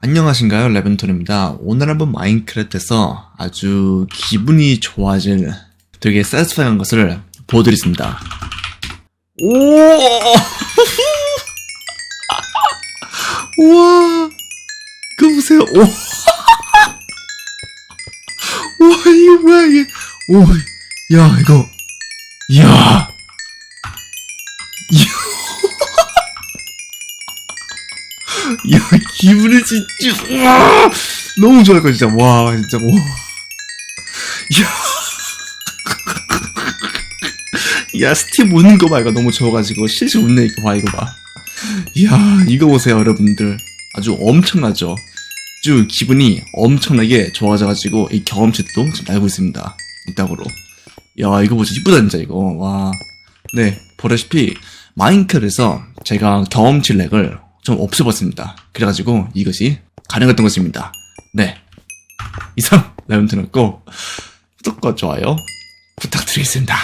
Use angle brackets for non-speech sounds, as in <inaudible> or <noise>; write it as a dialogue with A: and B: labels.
A: 안녕하신가요 레벤톤입니다. 오늘 한번 마인크래프트에서 아주 기분이 좋아질 되게 사tisfying한 것을 보여드리겠습니다. 오! <laughs> 우와! 그거 보세요. 오! <laughs> 우와 이게 뭐야 이게? 오야 이거. 이야! 야 기분이 진짜 우와! 너무 좋아할 거 진짜. 와 진짜 와. 야, 야 스팀 웃는 거 봐 이거 너무 좋아가지고. 실실 웃네 이거 봐 이거 봐. 이야 이거 보세요 여러분들. 아주 엄청나죠? 아주 기분이 엄청나게 좋아져가지고 이 경험치도 지금 날고 있습니다. 이따구로. 야 이거 보자 이쁘다 진짜 이거. 와 네 보다시피 마인크래프트에서 제가 경험치 렉을 좀 없애봤습니다. 그래가지고 이것이 가능했던 것입니다. 네. 이상 라이언트는 꼭 구독과 좋아요 부탁드리겠습니다